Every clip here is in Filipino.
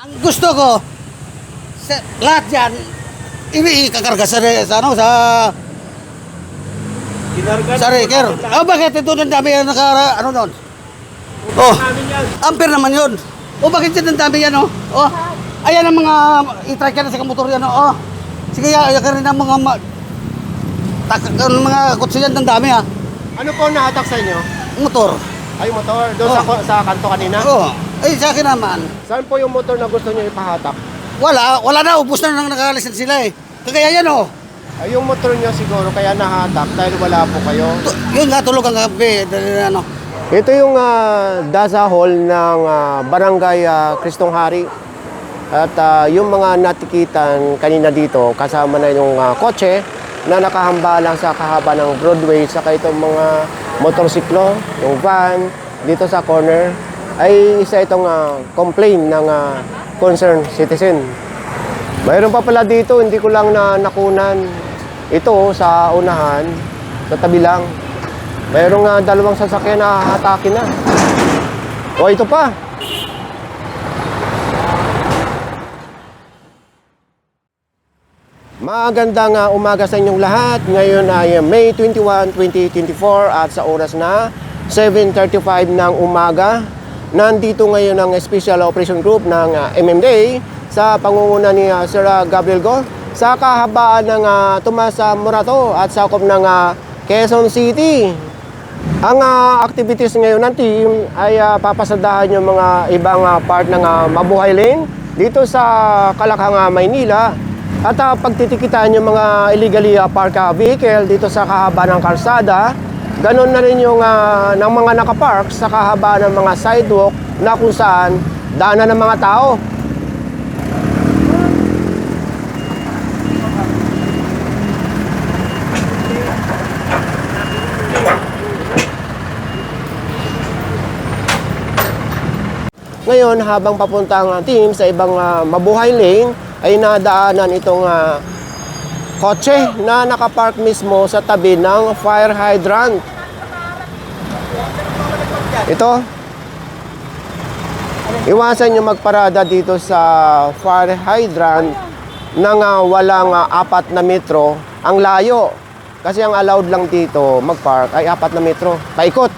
Ang gusto ko, sa, lahat yan, ikakarga sa, sa, ano, sa, Kinarga sa reker. Oh, bakit ito ang dami yan naka, ano doon? Oh, ampere naman yun. Oh, bakit yan ang dami yan, oh? Oh, ayan ang mga, i-try ka na sa motor yan, oh. Sige, ayan ka rin ang mga, ma, tak, mga kutsi yan ang dami, ah. Ano po nahatak sa inyo? Motor. Ay, motor. Doon sa, sa kanto kanina. Oh, ay, sa akin naman. Saan po yung motor na gusto niyo ipahatak? Wala, wala na, ubus na nang nakalisan sila, eh. Kagaya yan, oh. Ay, yung motor niyo siguro kaya nahatak dahil wala po kayo. Tu- Yun nga, tulog ang gabi. Dahil ano. Ito yung ah, Daza Hall ng ah, Barangay ah, Kristong Hari. At ah, yung mga natikitan kanina dito, kasama na yung ah, kotse na nakahamba lang sa kahaba ng Broadway, saka itong mga motorsiklo, yung van, dito sa corner, ay isa itong ah, complaint ng ah, concerned citizen. Mayroon pa pala dito, hindi ko lang na nakunan. Ito sa unahan, sa tabi lang. Mayroong nga dalawang sasakyan na hatakin na. O ito pa. Magandang uh, umaga sa inyong lahat. Ngayon ay May 21, 2024 at sa oras na 7.35 ng umaga. Nandito ngayon ang Special Operation Group ng uh, MMDA sa pangunguna ni uh, Sir uh, Gabriel Go sa kahabaan ng uh, Tomas uh, Morato at sakop ng uh, Quezon City. Ang ah, activities ngayon ng team ay ah, papasadahan yung mga ibang ah, part ng ah, Mabuhay Lane dito sa Kalakhang, ah, Maynila at ah, pagtitikitan yung mga illegally ah, park ah, vehicle dito sa kahaba ng kalsada. Ganon na rin yung ah, ng mga nakapark sa kahaba ng mga sidewalk na kung saan daanan ng mga tao. Ngayon, habang papunta ang team sa ibang ah, mabuhay lane, ay nadaanan itong ah, kotse na nakapark mismo sa tabi ng fire hydrant. Ito. Iwasan nyo magparada dito sa fire hydrant nang ah, walang ah, apat na metro ang layo. Kasi ang allowed lang dito magpark ay apat na metro. Paikot.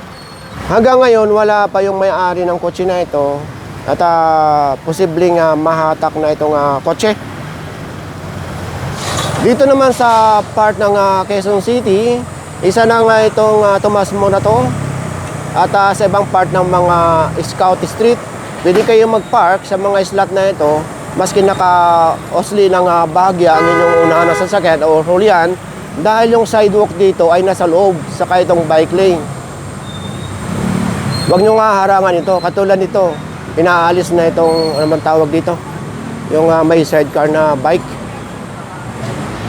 Hanggang ngayon, wala pa yung may-ari ng kotse na ito at ah, posibleng ah, mahatak na itong ah, kotse. Dito naman sa part ng ah, Quezon City, isa na nga itong uh, Tomas Monato at ah, sa ibang part ng mga Scout Street. Pwede kayo mag-park sa mga slot na ito maski naka-osli ng uh, bahagya ang inyong unahan na sasakyan o hulihan dahil yung sidewalk dito ay nasa loob sa itong bike lane. Huwag nyo nga harangan ito. Katulad nito, inaalis na itong, ano man tawag dito, yung ah, may sidecar na bike.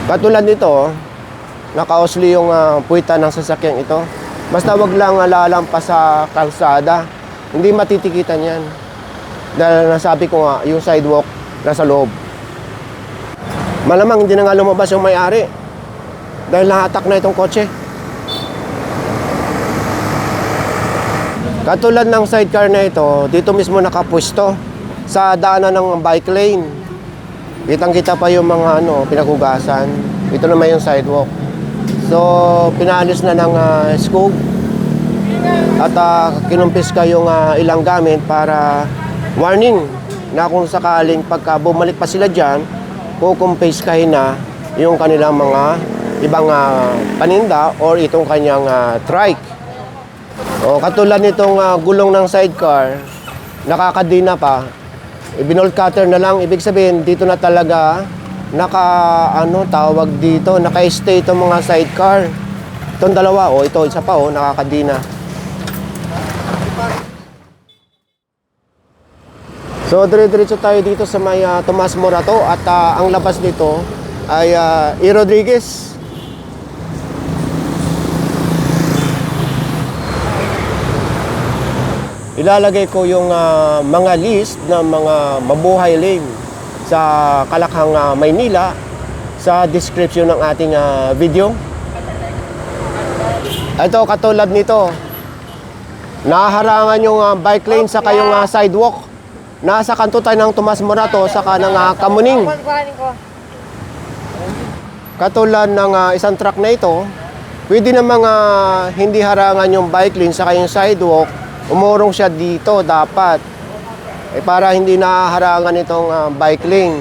Katulad nito, nakaosli yung uh, puwita ng sasakyan ito. Basta wag lang ah, lalampas sa kalsada. Hindi matitikitan yan. Dahil nasabi ko nga, yung sidewalk nasa loob. Malamang hindi na nga lumabas yung may-ari. Dahil nahatak na itong kotse. Katulad ng sidecar na ito, dito mismo nakapwesto sa daanan ng bike lane. Kitang-kita pa yung mga ano, pinaghugasan. Ito naman yung sidewalk. So, pinalis na ng uh, scope at uh, kinumpis ka yung ah, ilang gamit para warning na kung sakaling pagka bumalik pa sila dyan, kukumpiskahin na yung kanilang mga ibang ah, paninda or itong kanyang ah, trike. O katulad nitong ah, gulong ng sidecar, nakakadina pa. Ibinolt cutter na lang, ibig sabihin dito na talaga naka ano tawag dito, naka-stay itong mga sidecar. Itong dalawa, o ito isa pa o nakakadina. So dire-diretso tayo dito sa may ah, Tomas Morato at ah, ang labas nito ay uh, E. Rodriguez. Ilalagay ko yung ah, mga list ng mga mabuhay lane sa Kalakhang, ah, Maynila sa description ng ating ah, video. Ito katulad nito. Naharangan yung ah, bike lane sa kayong ah, sidewalk. nasa kanto tayo ng Tomas Morato sa kanang ah, Kamuning. Katulad ng ah, isang truck na ito, pwede na mga hindi harangan yung bike lane sa yung sidewalk, umurong siya dito dapat. Eh, para hindi naharangan itong ah, bike lane.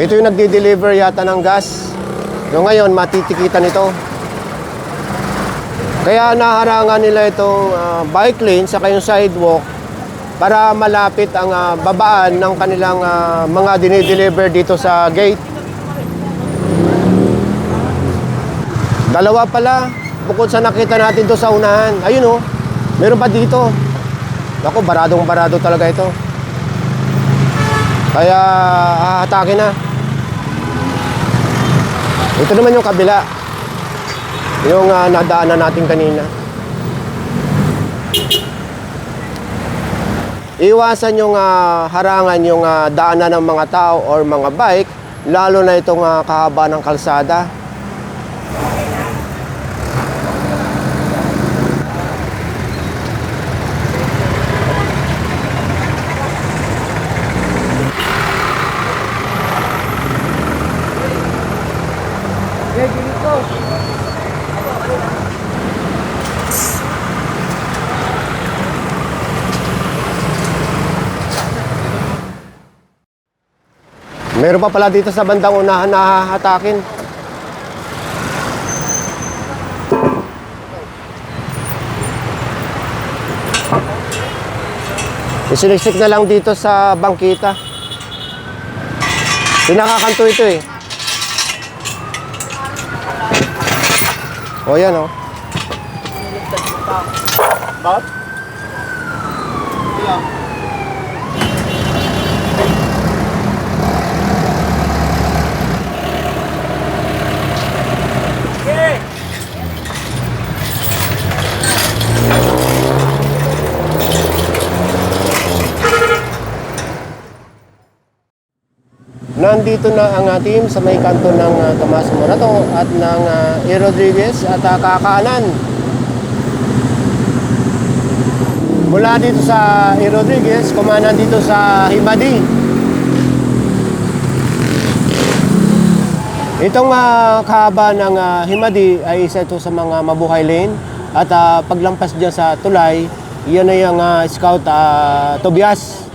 Ito yung nagde-deliver yata ng gas. Yung ngayon, matitikitan ito. Kaya naharangan nila itong ah, bike lane sa yung sidewalk para malapit ang ah, babaan ng kanilang ah, mga dinideliver dito sa gate. Dalawa pala, bukod sa nakita natin to sa unahan. Ayun oh, meron pa dito. Ako, baradong barado talaga ito. Kaya hahatakin na. Ito naman yung kabila. Yung ah, nadaanan natin kanina. Iwasan yung ah, harangan yung ah, daanan ng mga tao or mga bike, lalo na itong ah, kahaba ng kalsada. Meron pa pala dito sa bandang unahan na hahatakin. Isiniksik na lang dito sa bangkita. Pinakakanto ito eh. O yan o. Bakit? Nandito na ang uh, team sa may kanto ng uh, Tomas Morato at ng uh. Rodriguez at uh, kakaanan. Mula dito sa E. Rodriguez, kumanan dito sa Himadi. Itong uh, kahaba ng uh, Himadi ay isa ito sa mga mabuhay lane at uh, paglampas dyan sa tulay, yan na yung uh, Scout uh, Tobias.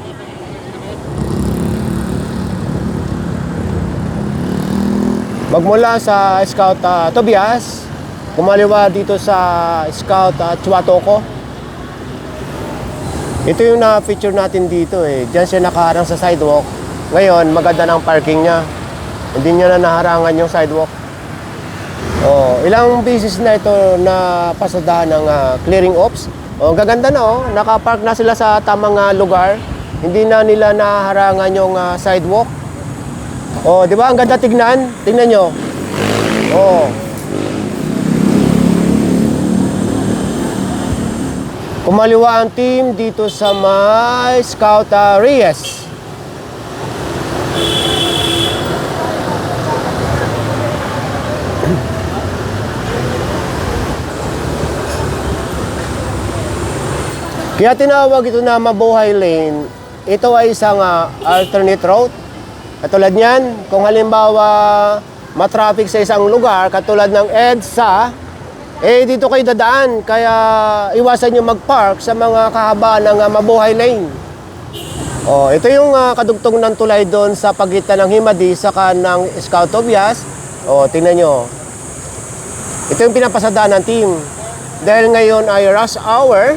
Magmula sa Scout ah, Tobias, kumaliwa dito sa Scout uh, Chuatoko. Ito yung na-feature natin dito eh. Diyan siya nakaharang sa sidewalk. Ngayon, maganda ng parking niya. Hindi niya na naharangan yung sidewalk. Oh, ilang beses na ito na pasadahan ng ah, clearing ops. Oh, gaganda na oh. Nakapark na sila sa tamang ah, lugar. Hindi na nila naharangan yung ah, sidewalk. Oh, di ba? Ang ganda tignan. Tingnan nyo. Oh. Kumaliwa ang team dito sa may Scout ah, Reyes. Kaya tinawag ito na mabuhay lane. Ito ay isang ah, alternate route. Katulad niyan, kung halimbawa matraffic sa isang lugar, katulad ng EDSA, eh dito kayo dadaan. Kaya iwasan nyo mag-park sa mga kahaba ng ah, mabuhay lane. Oh, ito yung ah, kadugtong ng tulay doon sa pagitan ng Himadi sa ng Scout Tobias. Oh, tingnan nyo. Ito yung pinapasadaan ng team. Dahil ngayon ay rush hour,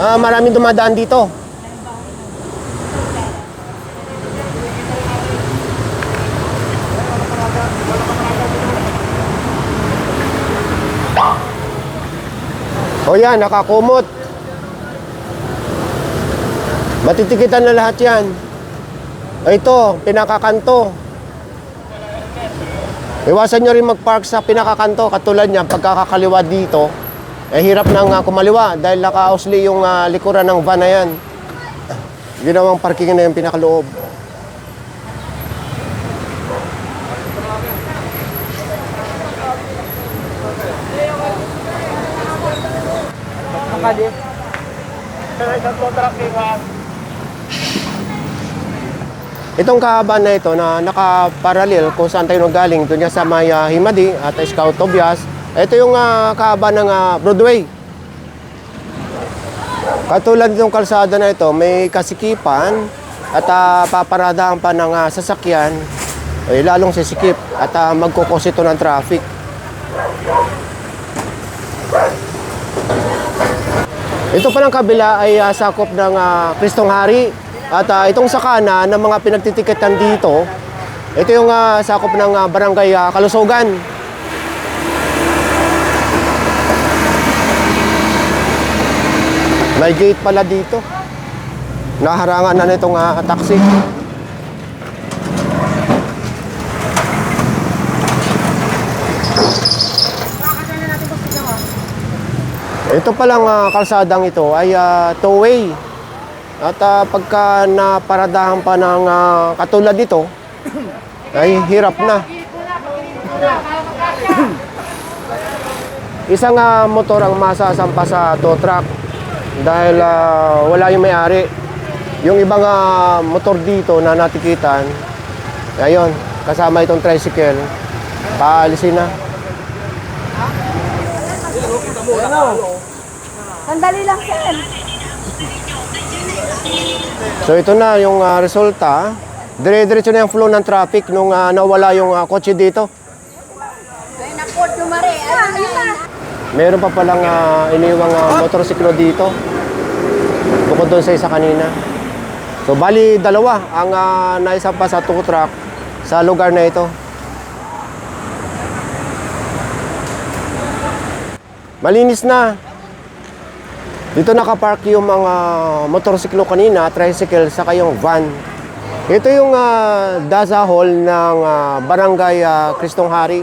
ah, maraming dumadaan dito. O yan, nakakumot. Matitikitan na lahat yan. Ito, pinakakanto. Iwasan nyo rin mag-park sa pinakakanto. Katulad niya, pagkakakaliwa dito, eh hirap nang uh, kumaliwa dahil naka-ausli yung ah, likuran ng van na yan. Ginawang parking na yung pinakaloob. Itong kahabaan na ito na nakaparallel kung saan tayo galing doon sa may ah, Himadi at Scout Tobias. Ito yung ah, kahabaan ng ah, Broadway. Katulad ng kalsada na ito, may kasikipan at ah, paparadahan pa ng ah, sasakyan, ay lalong sisikip at uh, magkukos ito ng traffic. Ito pa ng kabila ay ah, sakop ng ah, Kristong Hari at ah, itong sakana ng mga pinagtitiketan dito, ito yung ah, sakop ng ah, barangay ah, Kalusogan. May gate pala dito. Naharangan na nitong ah, taxi. Ito palang ah, kalsadang ito ay ah, two-way. At ah, pagka naparadahan pa ng ah, katulad dito, ay hirap na. Isang ah, motor ang masasampa sa tow truck dahil ah, wala yung may-ari. Yung ibang ah, motor dito na natikitan, ayun, kasama itong tricycle, paalisin na. Sandali lang, sir. So ito na yung ah, resulta. Dire-diretso na yung flow ng traffic nung ah, nawala yung ah, kotse dito. Ay, naku, tumari. Ayun na. Meron pa palang uh, iniwang ah, motorsiklo dito. Bukod doon sa isa kanina. So bali dalawa ang uh, naisapa sa tow truck sa lugar na ito. Malinis na. Dito nakapark yung mga motorsiklo kanina, tricycle, saka yung van. Ito yung uh, Daza Hall ng ah, Barangay ah, Kristong Hari.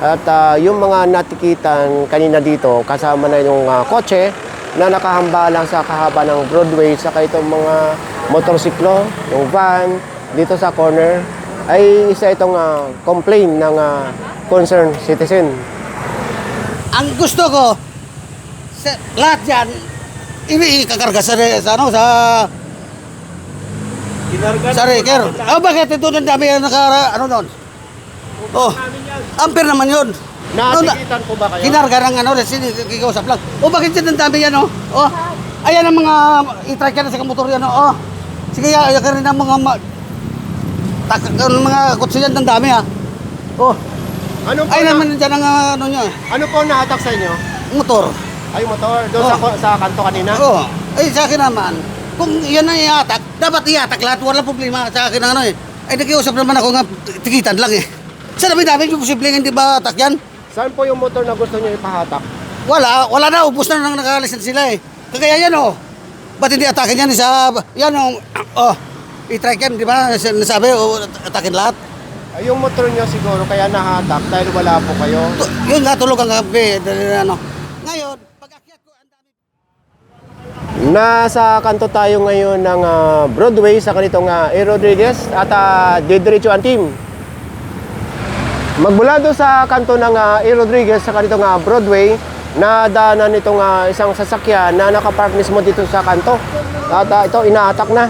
At ah, yung mga natikitan kanina dito, kasama na yung ah, kotse na nakahamba lang sa kahaba ng Broadway, saka itong mga motorsiklo, yung van, dito sa corner, ay isa itong ah, complaint ng ah, concerned citizen. Ang gusto ko, sa, lahat yan, ikakarga sa, sa, ano, sa, sa reker. Oh, bakit ito ng dami ang naka, ano doon? Oh, ampere naman yun. Natikitan po ba kayo? Kinarga ng ano, kikausap lang. Oh, bakit yan ang dami yan, oh? Oh, ayan ang mga i-track yan sa motor yan, oh. Sige, ayan ka rin ang mga, ma, tak, ang mga kutsi yan, ang dami, ah. Oh, Ano po, ay na, naman dyan ang ah, ano nyo, eh, ano po nahatak sa inyo? motor. Ay, motor. Doon sa, Oh. sa kanto kanina? Oo. Ay, sa akin naman, kung yan ang iatak, dapat iatak lahat. Wala problema sa akin ano eh. Ay, nakiusap naman ako nga, tikitan lang eh. Sa dami-dami yung posibleng hindi ba atak yan? Saan po yung motor na gusto niyo ipahatak? Wala, wala na, ubus na nang nakalisan sila eh. Kagaya yan oh. Ba't hindi atakin yan sa, yan oh, oh, i-track yan, di ba? Nas- Nasabi, oh, atakin lahat. Ay, yung motor niyo siguro kaya nahatak dahil wala po kayo. Tu- Yun nga, tulog ang dahil ano. Ngayon, pag akyat ko, ang dami. Nasa kanto tayo ngayon ng ah, Broadway sa kanitong uh, A. Rodriguez at uh, didiretso ang team. Magmula doon sa kanto ng uh, A. Rodriguez sa kanitong ah, Broadway, nadaanan nitong ah, isang sasakyan na nakapark mismo dito sa kanto. At ah, ito, inaatak na.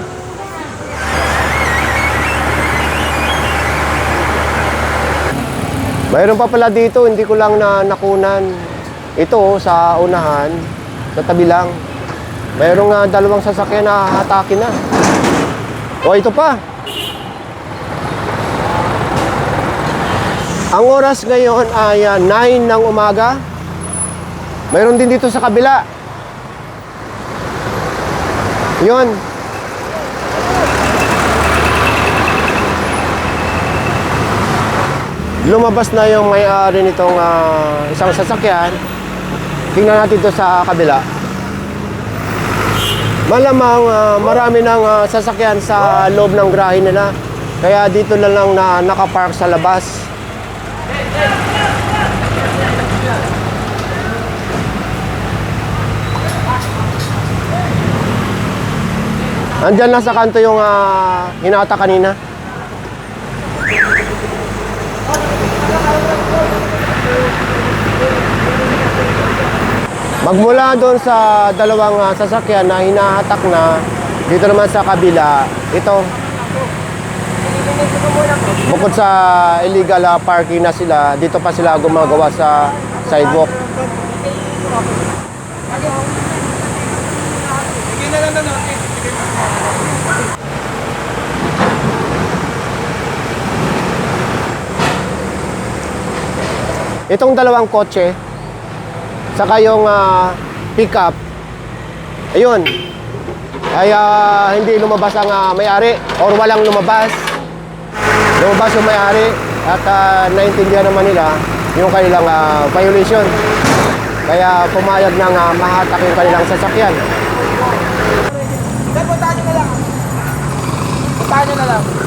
Mayroon pa pala dito, hindi ko lang na nakunan. Ito sa unahan, sa tabi lang. Mayroong nga dalawang sasakyan na hatakin na. O ito pa. Ang oras ngayon ay ah, 9 ng umaga. Mayroon din dito sa kabila. Yun. Lumabas na yung may-ari nitong ah, isang sasakyan. Tingnan natin ito sa kabila. Malamang ah, marami ng ah, sasakyan sa loob ng grahe nila. Kaya dito na lang na nakapark sa labas. Andyan lang sa kanto yung ah, hinata kanina. Magmula doon sa dalawang ah, sasakyan na hinahatak na, dito naman sa kabila, ito, Bukod sa illegal ah, parking na sila, dito pa sila gumagawa sa sidewalk. Itong dalawang kotse, saka yung ah, pickup, ayun, ay ah, hindi lumabas ang ah, may-ari or walang lumabas. Lumabas yung may-ari at ah, naintindihan naman nila yung kanilang ah, violation. Kaya pumayag ng uh, mahatak yung kanilang sasakyan. Sir, nyo na lang. Puntahan nyo na lang.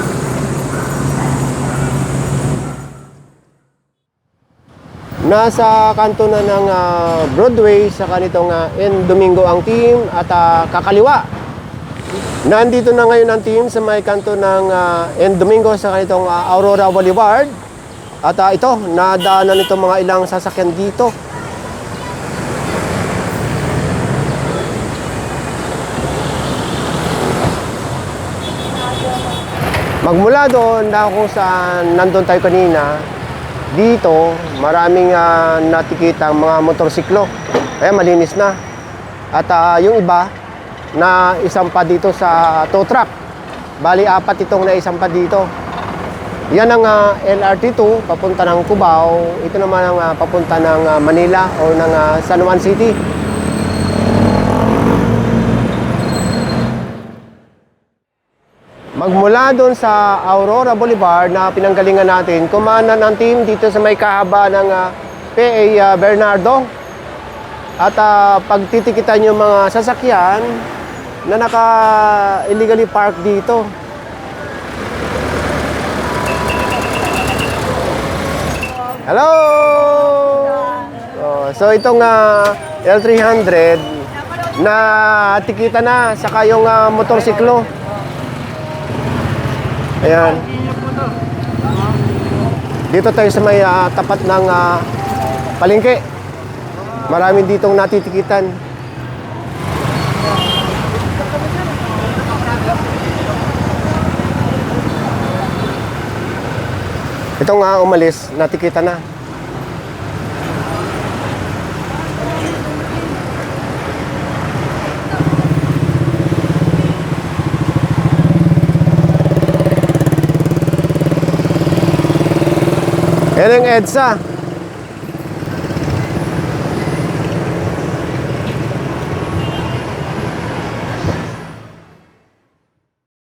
Nasa kanto na ng ah, Broadway sa kanitong uh, N. Domingo ang team at ah, kakaliwa. Nandito na ngayon ang team sa may kanto ng ah, N. Domingo sa kanitong ah, Aurora Boulevard. At ah, ito, nadaanan nito mga ilang sasakyan dito. Magmula doon na kung saan nandun tayo kanina, dito maraming uh, natikitang mga motorsiklo. Kaya malinis na. At ah, yung iba na isang pa dito sa tow truck. Bali apat itong na isang pa dito. Yan ang ah, LRT2 papunta ng Cubao. Ito naman ang ah, papunta ng ah, Manila o ng ah, San Juan City. Magmula doon sa Aurora Boulevard na pinanggalingan natin, kumanan ang team dito sa may kahaba ng ah, PA ah, Bernardo. At ah, pagtitikitan yung mga sasakyan na naka-illegally park dito. Hello! Oh, so itong ah, L300 na tikita na saka yung ah, motorsiklo. Ayan. Dito tayo sa may ah, tapat ng ah, palengke. Marami ditong natitikitan. Itong nga umalis, natikita na. Yan ang EDSA.